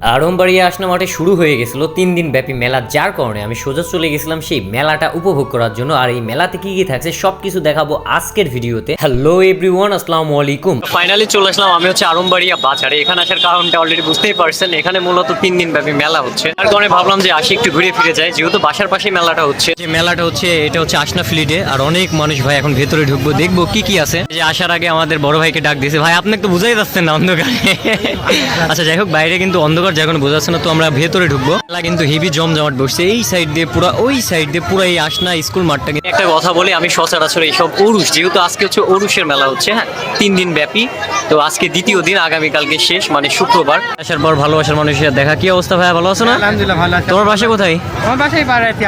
আড়ম্বাড়িয়া আসনা মাঠে শুরু হয়ে গেছিল তিন দিন ব্যাপী মেলা যার কারণে আমি সোজা চলে গেছিলাম সেই মেলাটা উপভোগ করার জন্য। আর এই মেলাতে কি কি থাকছে সবকিছু দেখাবো আজকের ভিডিওতে। হ্যালো এভরিওয়ান আসসালামু আলাইকুম। ফাইনালি চলে আসলাম আমি হচ্ছে আরমবাড়িয়া বাজারে। এখানে আসার কারণটা অলরেডি বুঝতেই পারছেন এখানে মূলত তিন দিন ব্যাপী মেলা হচ্ছে। তার কারণে ভাবলাম যে আসি একটু ঘুরে ফিরে যাই যেহেতু বাসার পাশেই মেলাটা হচ্ছে। যে মেলাটা হচ্ছে এটা হচ্ছে আসনা ফিলিডে আর অনেক মানুষ ভাই এখন ভেতরে ঢুকবো দেখব কি কি আছে। যে আসার আগে আমাদের বড় ভাইকে ডাক দিয়েছে ভাই আপনি তো বুঝাই যাচ্ছেন না অন্ধকারে। আচ্ছা যাই হোক বাইরে কিন্তু অন্ধকার যখন বোঝাচ্ছে না তো আমরা ভেতরে ঢুকবো। মেলা কিন্তু হেভি জমজমাট বসছে। এই সাইড দিয়ে পুরো ওই সাইড দিয়ে পুরো এই আসনা স্কুল মাঠটা কিন্তু একটা কথা বলি আমি সচরাচর এইসব অরুষ যেহেতু আজকে হচ্ছে অরুষের মেলা হচ্ছে হ্যাঁ? তিন দিন ব্যাপী। তো আজকে দ্বিতীয় দিন আগামীকালকে শেষ মানে শুক্রবার। আসার পর ভালোবাসার মানুষের দেখা। কি অবস্থা ভাই ভালো আছো না? আলহামদুলিল্লাহ ভালো আছে। তোমার বাসা কোথায়? আমার বাসায় পাড়া আছে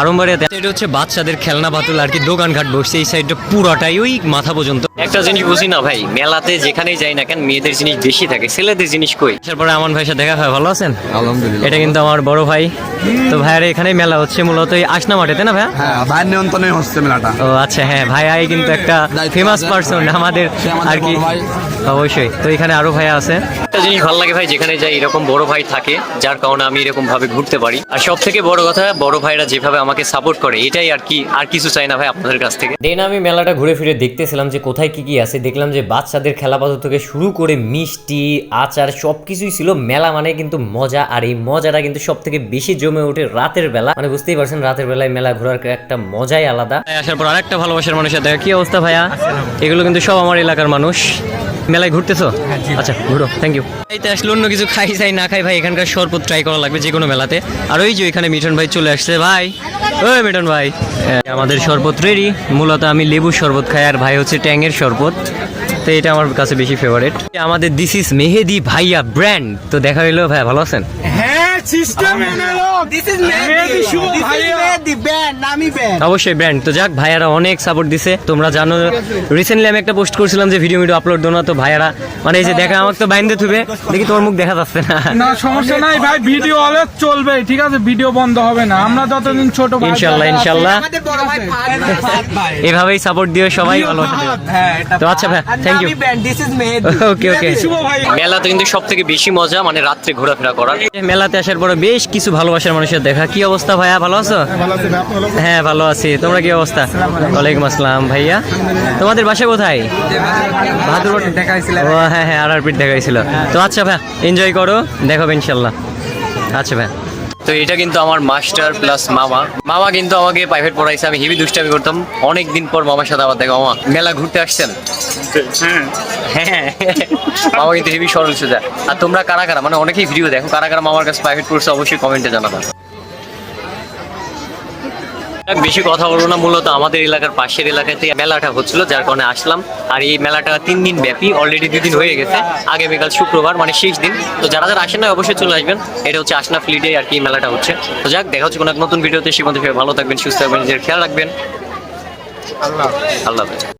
আরম্বাড়ি এটা হচ্ছে বাচ্চাদের খেলনা বাতুল আর কি দোকানঘাট বসছে। এই সাইডটা পুরোটাই ওই মাথা পর্যন্ত। একটা জিনিস বুঝি না ভাই মেলাতে যেখানেই যাই না কেন মেয়েদের জিনিস বেশি থাকে। ছেলেদের জিনিস কই? আসার পরে আমার ভাইয়ের সাথে দেখা হয় ভালো আছেন? আলহামদুলিল্লাহ এটা কিন্তু আমার বড় ভাই। তো ভাইয়ের এখানে মেলা হচ্ছে মূলত এই আসনা মাঠে তাই না ভাইয়া? হ্যাঁ ভাইয়ের নিয়ন্ত্রণে হচ্ছে মেলাটা। ও আচ্ছা হ্যাঁ ভাই আই কিন্তু একটা ফেমাস। পার্সন আমাদের আর কি। অবশ্যই। তো এখানে আরও ভাই আছে। একটা জিনিস ভালো লাগে ভাই যেখানে যাই এরকম বড় ভাই থাকে যার কারণে আমি এরকম ভাবে ঘুরতে পারি। আর সব থেকে বড় কথা বড় ভাইরা যেভাবে আমাকে সাপোর্ট করে এটাই আর কি আর কিছু চাই না ভাই আপনাদের কাছ থেকে। দেন আমি মেলাটা ঘুরে ফিরে দেখতেছিলাম যে কোথায় কি কি আছে দেখলাম যে বাচ্চাদের খেলাপাথর থেকে শুরু করে মিষ্টি আচার সব কিছুই ছিল মেলা মানে কিন্তু মজা, আর এই মজাটা কিন্তু সব থেকে বেশি জমে ওঠে রাতের বেলা। মানে বুঝতেই পারছেন, রাতের বেলায় মেলা ঘোরার একটা মজাই আলাদা। আসার পর আরেকটা ভালোবাসার মানুষের দেখা, কি অবস্থা ভাইয়া? এগুলো কিন্তু সব আমার এলাকার মানুষ। মেলায় ঘুরতেছো? আচ্ছা ঘুরো থ্যাংক ইউ এইতে আসলে অন্য কিছু খাই, চাই না খাই, ভাই, এখানকার শরবত ট্রাই করা লাগবে যে কোনো মেলাতে। আর ওই যে এখানে মিঠন ভাই চলে আসছে, ভাই। ওই মিটন ভাই। আমাদের শরবত রেডি মূলত আমি লেবুর শরবত খাই, আর ভাই হচ্ছে ট্যাংয়ের শরবত। তো এটা আমার কাছে বেশি ফেভারিট আমাদের দিস ইজ মেহেদি ভাইয়া ব্র্যান্ড তো দেখা হইল ভাই, ভালো আছেন? হ্যাঁ ব্যান্ড অবশ্যই ব্র্যান্ড তো যাক ভাইয়ারা অনেক সাপোর্ট দিছে। তোমরা জানো রিসেন্টলি আমি একটা পোস্ট করছিলাম যে ভিডিও ভিডিও আপলোড দো না তো ভাইয়ারা মানে এই যে দেখা আমাকে তো বাইন্দে থুবে। দেখি তোমার মুখ দেখা যাচ্ছে না। না সমস্যা নাই ভাই ভিডিও অলওয়েজ চলবে ঠিক আছে? ভিডিও বন্ধ হবে না। আমরা যতদিন ছোট ভাই এভাবেই সাপোর্ট দিও সবাই ভালো হ্যাঁ তো আচ্ছা ভাই থ্যাংক ইউ নামি band this is Mehedi okay okay শুভ মেলাতে কিন্তু সব থেকে বেশি মজা মানে রাত্রে ঘোরাফেরা করার। মেলাতে আসার পরে বেশ কিছু ভালোবাসার মানুষের দেখা। কি অবস্থা ভাইয়া? ভালো আছো? হ্যাঁ ভালো আছি। তোমরা কি অবস্থা? ওয়ালাইকুম আসসালাম ভাইয়া। তোমাদের বাসা কোথায়? ও হ্যাঁ হ্যাঁ আর পিঠ দেখাইছিল। তো আচ্ছা ভাই এনজয় করো দেখো ইনশাল্লাহ। আচ্ছা ভাই তো এটা কিন্তু আমার মাস্টার প্লাস মামা। মামা কিন্তু আমাকে প্রাইভেট পড়াইছে আমি হেভি দুষ্টামি করতাম। অনেক দিন পর মামার সাথে আবার দেখা। মামা মেলা ঘুরতে আসছেন? হ্যাঁ। মামা কিন্তু হেভি সরল সোজা। আর তোমরা কারা কারা? মানে অনেকেই ভিডিও দেখো কারা কারা মামার কাছে প্রাইভেট পড়ছে অবশ্যই কমেন্টে জানাবা। বেশি কথা বলব না মূলত আমাদের এলাকার পাশের এলাকাতে মেলাটা হচ্ছিল যার কারণে আসলাম। আর এই মেলাটা তিন দিন ব্যাপী অলরেডি দুদিন হয়ে গেছে। আগামীকাল শুক্রবার মানে শেষ দিন। তো যারা যারা আসেন না অবশ্যই চলে আসবেন। এটা হচ্ছে আসনা ফ্লিডে আর কি মেলাটা হচ্ছে। তো যাক দেখা হচ্ছে কোনো এক নতুন ভিডিওতে। সে মধ্যে ভালো থাকবেন সুস্থ থাকবেন নিজের খেয়াল রাখবেন। আল্লাহ আল্লাহ।